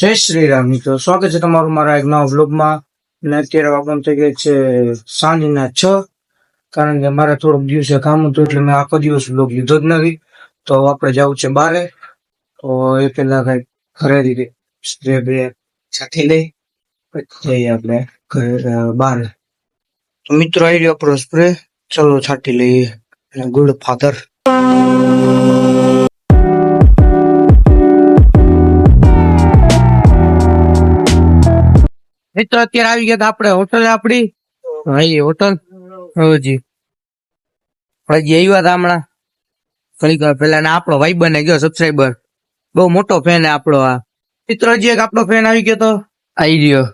જય શ્રી રામ મિત્રો, સ્વાગત છે તમારું મારા એક નવા વ્લોગમાં. અને અત્યારે વાગવાનું થઈ ગયા છે સાંજના છ, કારણ કે મારે થોડોક દિવસે કામ હતું એટલે મેં આખો દિવસ વ્લોગ લીધો જ નથી. તો આપણે જવું છે બારે. તો એ પેલા કઈ ઘરે સ્પ્રે બે છાંટી લઈ પછી આપણે ઘરે તો મિત્રો આવી રહ્યો આપણો સ્પ્રે ચલો છાંટી લઈએ. Good father. મિત્રો અત્યારે આવી ગયા આપણે હોટલ આપડી? હા હોટલ. હજી હજી આવ્યા હતા હમણાં. ઘડીક પેલા આપણો ભાઈ બને ગયો સબસ્ક્રાઈબર બહુ મોટો ફેન આપણો આ. મિત્રો હજી એક આપણો ફેન આવી ગયો તો? આવી ગયો.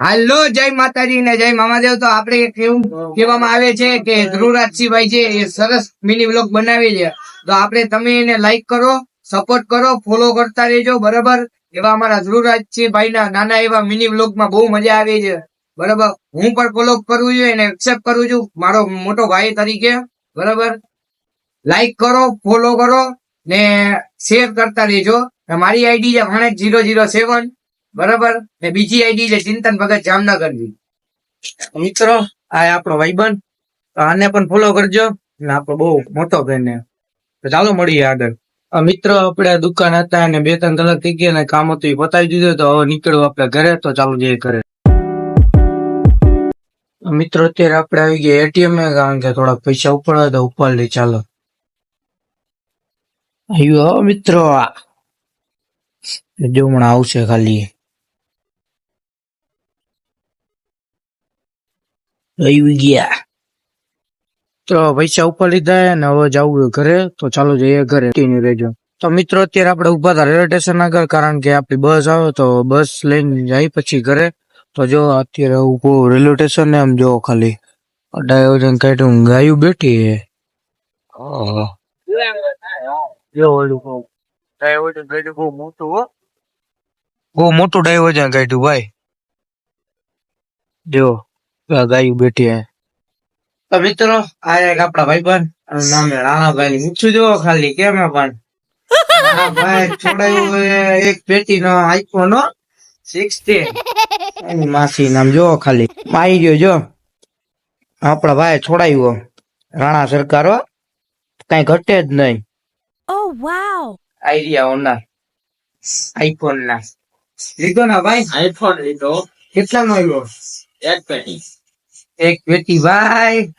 હાલો જય માતાજી ને જય મામાદેવ. તો આપણે કેવું કહેવામાં આવે છે કે ધ્રુવરાજસિંહભાઈ છે એ સરસ મિની બ્લોગ બનાવી છે. તો આપણે તમે એને લાઈક કરો સપોર્ટ કરો ફોલો કરતા રહેજો બરાબર? એવા અમારા ધ્રુવરાજસિંહભાઈ ના નાના એવા મિની બ્લોગમાં બહુ મજા આવે છે. બરાબર? હું પણ ફોલો કરું છું, એને એક્સેપ્ટ કરું છું. મારો મોટો ભાઈ તરીકે. બરાબર? લાઈક કરો ફોલો કરો, ને શેર કરતા રહેજો. ને મારી આઈડી છે વણેક જીરો જીરો સેવન. બરાબર? ને બીજી આઈડી છે ચિંતન ભગત જામનગરની. મિત્રો, આ આપણો ભાઈબંધ આને પણ ફોલો કરજો. ને આપણો બહુ મોટો છે તો ચાલો મળીએ આગળ. મિત્રો આપણે દુકાન હતા અને બે ત્રણ કલાક થઈ ગયા ને કામ હતું એ પતાવી દીધું તો હવે નીકળવું આપણે ઘરે તો ચાલુ જઈએ ઘરે. મિત્રો અત્યારે આપણે આવી ગયા એટીએમ કારણ કે થોડા પૈસા ઉપાડવા તો ઉપાડ લઈ ચાલો. આવ્યો મિત્રો જો હમણાં આવશે ખાલી. આવી ગયા. તો પૈસા ઉપર લીધા ને હવે જવું ઘરે તો ચાલો જઈએ ઘરે. continue રહેજો. તો મિત્રો અત્યારે આપણે ઊભા હતા રેલવે સ્ટેશન આગળ કારણ કે આપણી બસ આવે તો બસ લઈને જાય પછી ઘરે. તો જો અત્યારે ઊભો રેલવે સ્ટેશન ને આમ જો ખાલી ડાયોજન કાઢ્યું ગાયું બેઠી હે. ડાયોજન કાઢ્યું બહુ મોટું હો. બહુ મોટું ડાયોજન કાઢ્યું ભાઈ. જો ગાયું બેઠી હે. તો મિત્રો આ એક આપણા ભાઈબંધ એનું નામ રાણાભાઈ. પૂછું જો ખાલી કેમ પણ ભાઈ છોડાયું એક પેટી નો આઈફોન નો સિક્સટીન એની માસી નામ જો ખાલી. મારી ગયો જો. આપણા ભાઈ છોડાયું રાણા સરકાર હો. કઈ ઘટે જ નહીં. Oh wow idea Honor iPhone ના લીધો ના ભાઈ? આઈફોન લીધો. કેટલા નો આવ્યો એક પેટી. એક પેટી ભાઈ.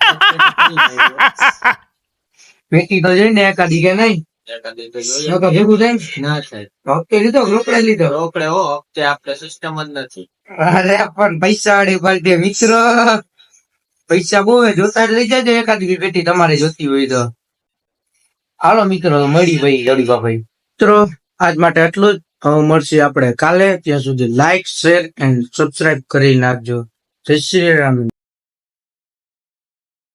પેટી તો નહીં. થાય ને. ના થાય. હપ્તે લીધો કે રોકડે લીધો? રોકડે હો હપ્તે આપણે સિસ્ટમ જ નથી. અરે પણ પૈસા બહુ જોતા જ લઈ જાજો એકાદી પેટી તમારે જોતી હોય તો. હાલો મિત્રો મળી ભાઈ જડીબા ભાઈ મિત્રો આજ માટે એટલું જ. મળશે આપણે કાલે. ત્યાં સુધી લાઈક શેર એન્ડ સબસ્ક્રાઇબ કરી નાખજો. જય શ્રી રામ.